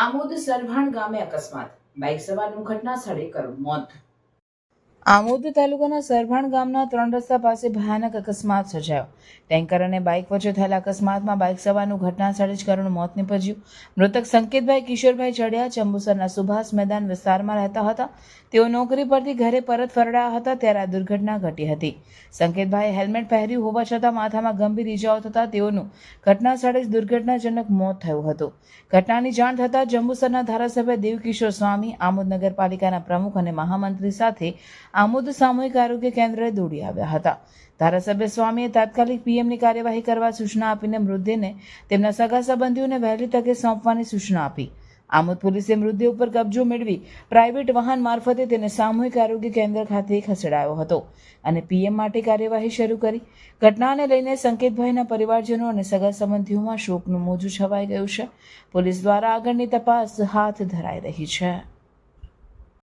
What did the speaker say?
આમોદ સરભાણ ગામે અકસ્માત. બાઇક સવારનું ઘટના સ્થળે કરું મોત. આમોદ તાલુકાના સરભાણ ગામના ત્રણ રસ્તા પાસે ભયાનક અકસ્માત સર્જાયો. ટેન્કર અને બાઇક વચ્ચે થયેલા અકસ્માતમાં બાઇક સવારનું ઘટના સ્થળે જ કરુણ મોત નીપજ્યું. મૃતક સંકેતભાઈ કિશોરભાઈ ચડિયા ચંબુસરના સુભાષ મેદાન વિસ્તારમાં રહેતા હતા. તેઓ નોકરી પરથી ઘરે પરત ફરડ્યા હતા ત્યારે આ દુર્ઘટના ઘટી હતી. સંકેતભાઈએ હેલ્મેટ પહેર્યું હોવા છતાં માથામાં ગંભીર ઇજાઓ થતાં તેઓનું ઘટના સ્થળે જ દુર્ઘટનાજનક મોત થયું હતું. ઘટનાની જાણ થતાં જંબુસરના ધારાસભ્ય દેવકિશોર સ્વામી, આમોદ નગરપાલિકાના પ્રમુખ અને મહામંત્રી સાથે આમોદ સામૂહિક આરોગ્ય કેન્દ્રે દોડી આવ્યા હતા. ધારાસભ્ય સ્વામીએ તાત્કાલિક પીએમની કાર્યવાહી કરવા સૂચના આપીને મૃતદેહને તેમના સગા સંબંધીઓને વહેલી તકે સોંપવાની સૂચના આપી. આમોદ પોલીસે મૃતદેહ ઉપર કબજો મેળવી પ્રાઇવેટ વાહન મારફતે તેને સામૂહિક આરોગ્ય કેન્દ્ર ખાતે ખસેડાયો હતો અને પીએમ માટે કાર્યવાહી શરૂ કરી. ઘટનાને લઈને સંકેતભાઈના પરિવારજનો અને સગા સંબંધીઓમાં શોકનું મોજું છવાઈ ગયું છે. પોલીસ દ્વારા આગળની તપાસ હાથ ધરાઈ રહી છે.